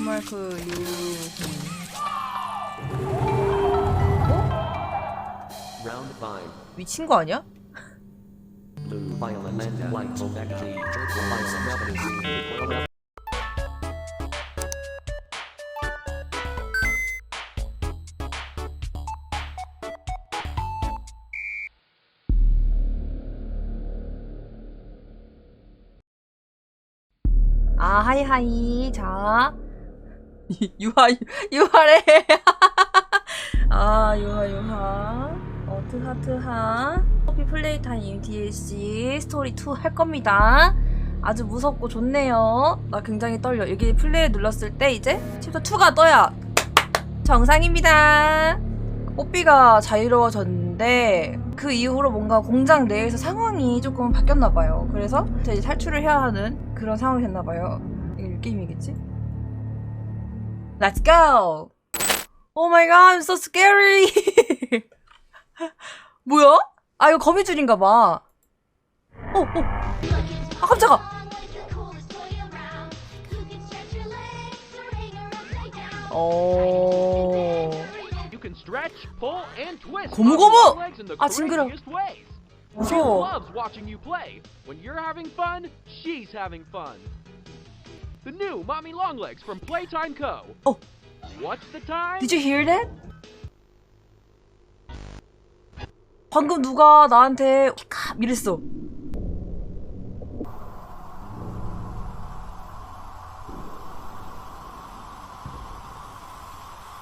퀘스천마크 유 Round 5. 미친 거 아니야? 아 하이 하이 자 유하 유하래. 아 유하 유하. 어 트하 트하. 커피 플레이 타임 DLC 스토리 2 할 겁니다. 아주 무섭고 좋네요. 나 굉장히 떨려. 여기 플레이 눌렀을 때 이제 챕터 2가 떠야 정상입니다. 뽀삐가 자유로워졌는데 그 이후로 뭔가 공장 내에서 상황이 조금 바뀌었나 봐요. 그래서 이제 탈출을 해야 하는 그런 상황이 됐나 봐요. 이게 게임이겠지? Let's go! Oh my god, I'm so scary! 뭐야? 아 이거 거미줄인가 봐. 어, 어. 아 깜짝아. 어. You can stretch, pull, and twist 고무, on 고무! your legs in the 아, 징그러. craziest ways. She 무서워. The new Mommy Longlegs from Playtime Co. Oh. What's the time? Did you hear that? 방금 누가 나한테 카 이랬어.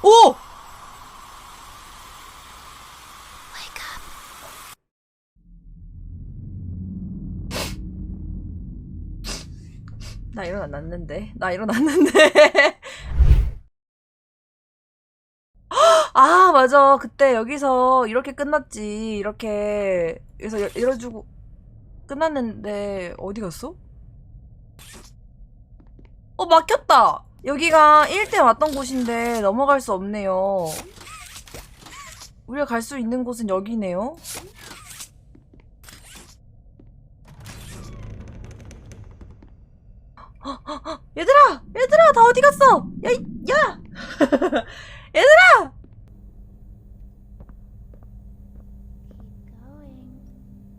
오! 나 일어났는데. 나 일어났는데. 아, 맞아. 그때 여기서 이렇게 끝났지. 이렇게. 그래서 여- 열어주고 끝났는데, 어디 갔어? 어, 막혔다! 여기가 1대 왔던 곳인데 넘어갈 수 없네요. 우리가 갈 수 있는 곳은 여기네요. 얘들아! 얘들아! 다 어디 갔어? 야, 이- 야! 얘들아!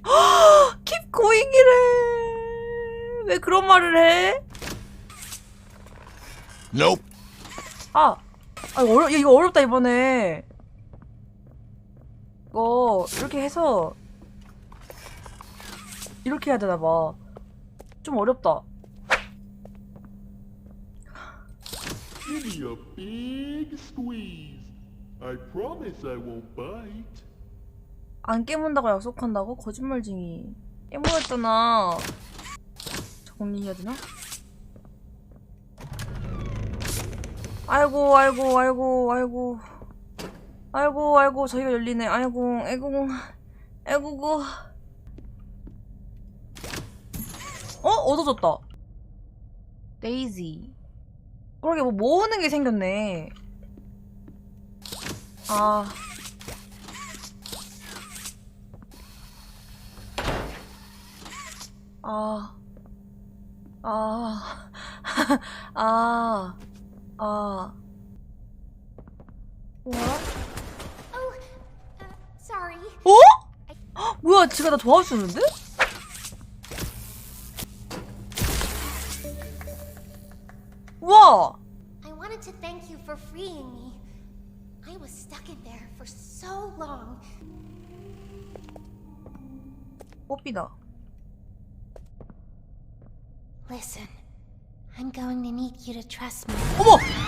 keep going이래. 왜 그런 말을 해? Nope. 아, 아 어려, 야, 이거 어렵다 이번에. 이거 이렇게 해서 이렇게 해야 되나 봐. 좀 어렵다. Me a big squeeze. I promise I won't bite. 안 깨문다고 약속한다고? 거짓말쟁이. 깨물었잖아. 정리해야 되나? 아이고, 아이고, 아이고, 아이고. 아이고, 아이고, 저희가 열리네. 아이고, 아이고, 아이고, 어? 얻어졌다. 데이지. 그러게 뭐 모으는 게 생겼네. 아. 아, 아, 아, 아. 뭐야? Oh, uh. 어? 헉, 뭐야, 지가 나 도와주는데? 와! I wanted to thank you for freeing me. I was stuck in there for so long. 뽀삐다. Listen, I'm going to need you to trust me. 어머!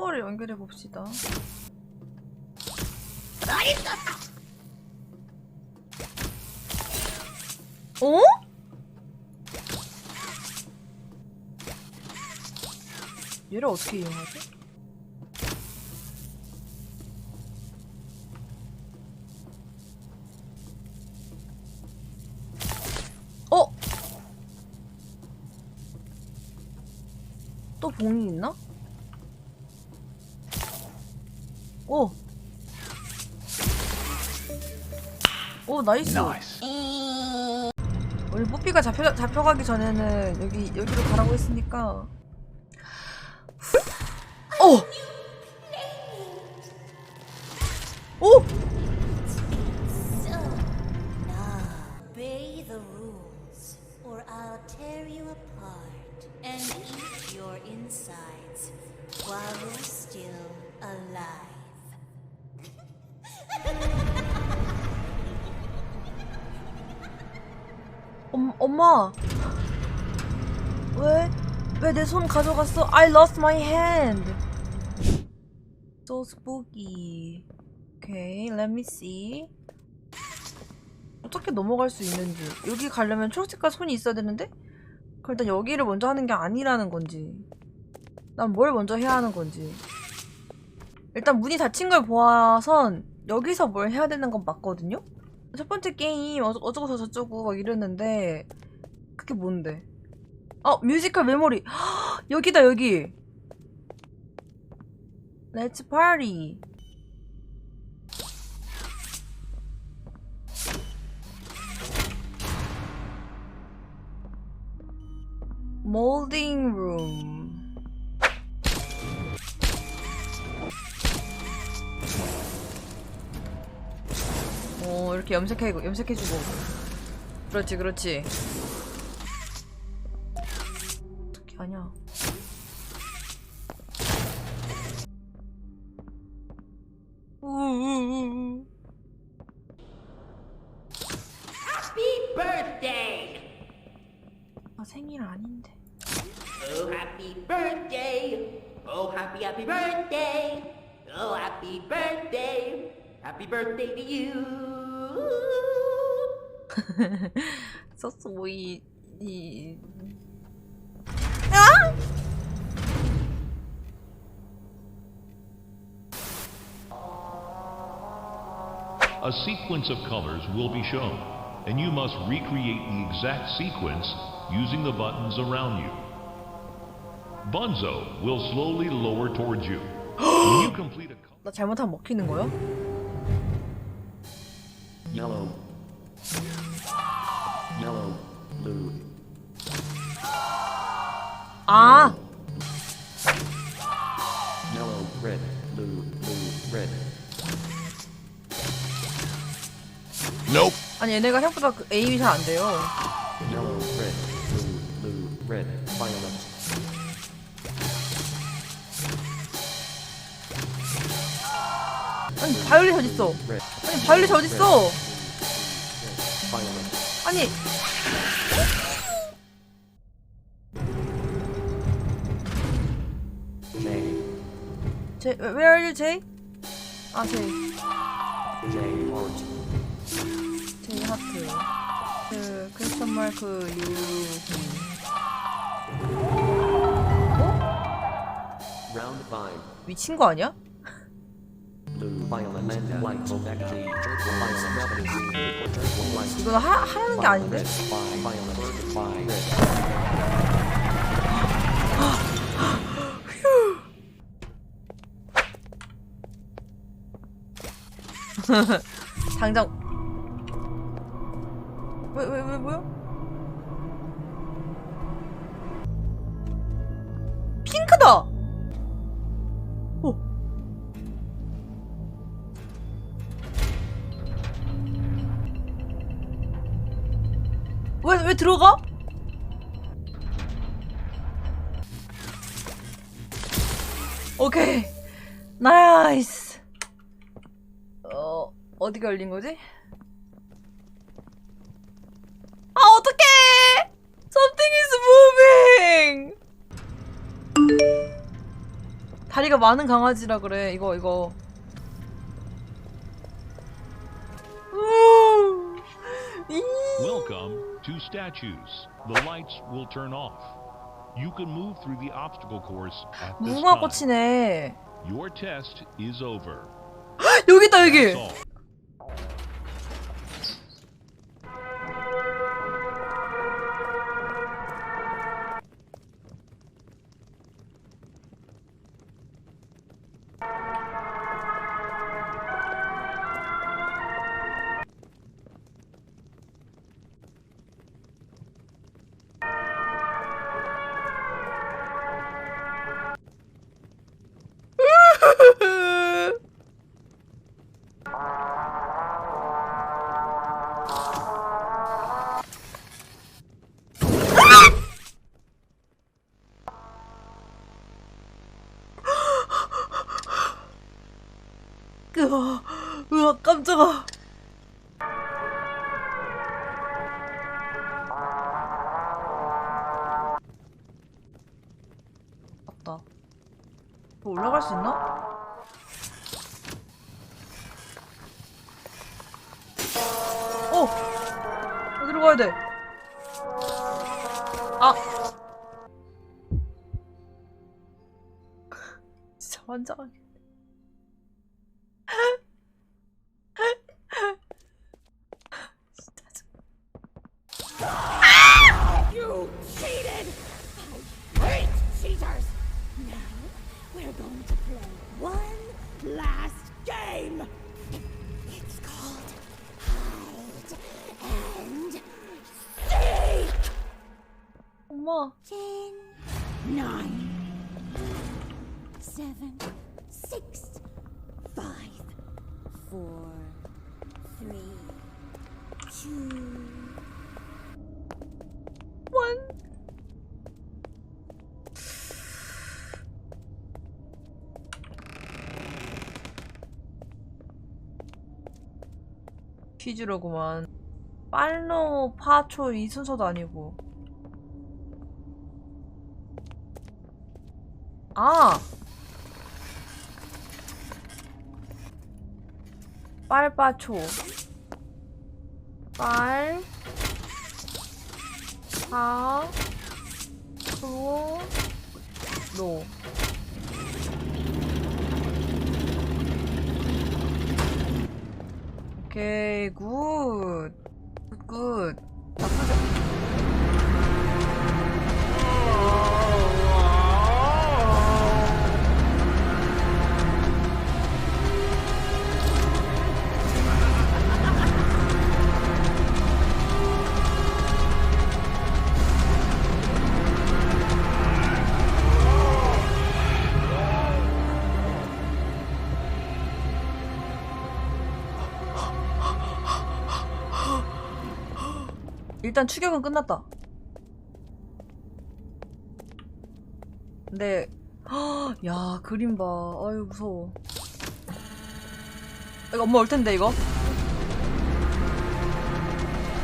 파워를 연결해 봅시다. 어? 얘를 어떻게 이용하지? 어? 또 봉이 있나? 오 나이스. 우리 뽀삐가 잡혀 잡혀가기 전에는 여기 여기로 가라고 했으니까. 오. 오. While you're still alive. 엄, 엄마 왜? 왜 내 손 가져갔어? I lost my hand So spooky Okay, let me see 어떻게 넘어갈 수 있는지 여기 가려면 초록색깔 손이 있어야 되는데? 그럼 일단 여기를 먼저 하는 게 아니라는 건지 난 뭘 먼저 해야 하는 건지 일단 문이 닫힌 걸 보아선 여기서 뭘 해야 되는 건 맞거든요? 첫 번째 게임 어, 어쩌고 저쩌고 막 이랬는데 그게 뭔데? 어 뮤지컬 메모리. 여기다 여기. Party. Molding 염색해 염색해주고 그렇지 그렇지 어떻게 하냐 우우우우. Happy birthday! 아 생일 아닌데 Oh, happy birthday! Oh, happy, happy birthday! Oh, happy birthday! Happy birthday to you! 소스 오이 이 A sequence of colors will be shown, and you must recreate the exact sequence using the buttons around you. Bunzo will slowly lower towards you. when you complete a color, 나 잘못하면 먹히는 거야? Yellow. Yellow. Blue. 아 Yellow. Red. Blue. Blue. Red. 아니 얘네가 생각보다 그 에임이 잘 안 돼요 Yellow. Red. Blue. Blue. Red. Violet. 아니 바이올렛 어딨어 Red. 아니 바이올렛 어딨어 Violet. 아니 J. 제 where are you Jay? 아 제이 J. Heart. 제이 하트 그 크리스천 마크 유 Round 5. 미친 거 아니야? 이건 하, 하라는 게 아닌데? 당장 왜왜왜 뭐야? 핑크다. 들어가? 오케이 나이스. 어 어디가 열린 거지? 아 어떡해! Something is moving. 다리가 많은 강아지라 그래. 이거 이거. welcome to statues. The lights will turn off. You can move through the obstacle course at this 무궁화 time. 꽃이네. Your test is over. 여기 있다 여기. That's all. 깜짝아. 맞다. 뭐 올라갈 수 있나? 어! 어디로 가야 돼? 아! 진짜 환장하게. Two, 원. 퀴즈로구만. 빨로 파초 이 순서도 아니고. 아. 빨파초. 빨. 파. 로. 로. 오케이, 굿. 굿, 굿. 일단 추격은 끝났다. 근데 야 그림 봐. 아유 무서워. 이거 엄마 올 텐데 이거.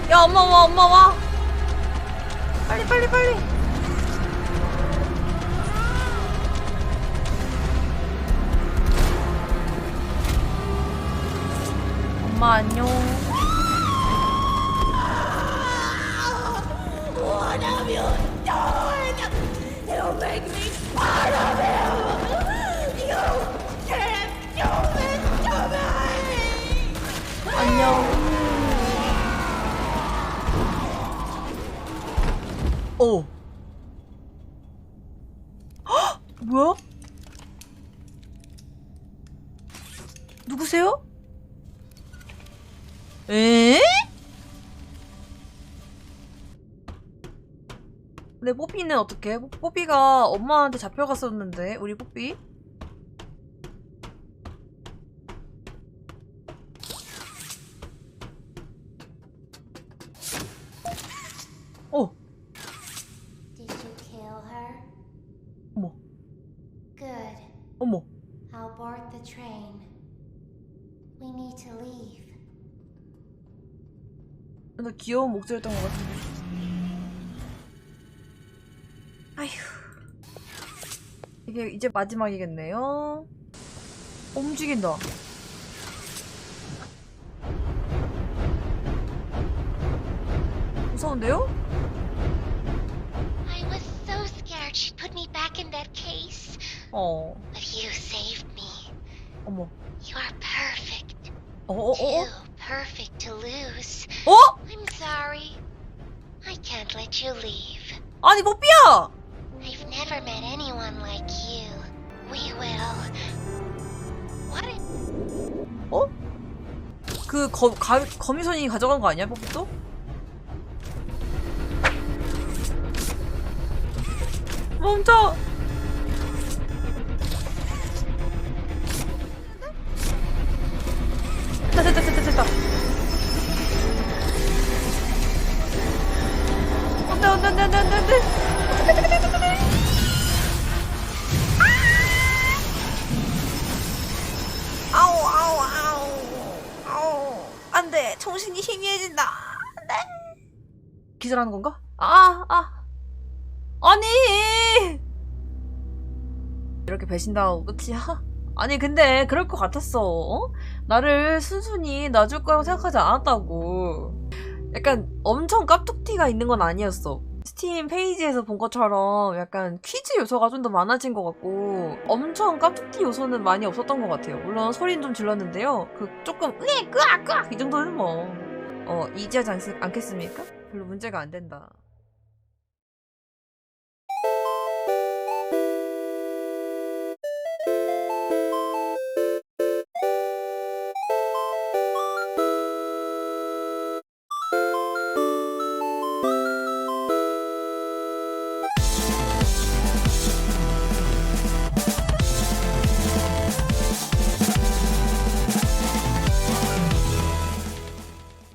야 엄마 와 엄마 와. 빨리 빨리 빨리. 엄마 안녕. You done? You make me part of you! 근데 뽀삐는 어떻게? 뽀삐가 엄마한테 잡혀갔었는데 우리 뽀삐? 어. 어머. Good. 어머. I'll board the train. We need to leave. 나 귀여운 목소리였던 것 같은데. 아휴. 이게 이제 마지막이겠네요. 어, 움직인다. 무서운데요? I was so scared she'd put me back in that case. 어, But you saved me. 어머. You're perfect. 어, 어, 어, Too perfect to lose. 어? 어? I'm sorry. I can't let you leave. 아니, 뽀삐야! Never met anyone like you. We will. What? 어? 그, 거, 가, 거미손이 가져간 거 아니야, 또? 멈춰! 됐다, 됐다, 됐다, 됐다. 돼, 안 돼, 안 돼, 정신이 희미해진다. 네. 기절하는 건가? 아, 아. 아니! 이렇게 배신당하고 끝이야? 아니, 근데 그럴 것 같았어. 어? 나를 순순히 놔줄 거라고 생각하지 않았다고. 약간 엄청 깝툭티가 있는 건 아니었어. 스팀 페이지에서 본 것처럼 약간 퀴즈 요소가 좀 더 많아진 것 같고 엄청 깝툭티 요소는 많이 없었던 것 같아요. 물론 소리는 좀 질렀는데요. 그 조금 으악 으악 으악 이 정도는 뭐 어, 이지하지 않, 않겠습니까? 별로 문제가 안 된다.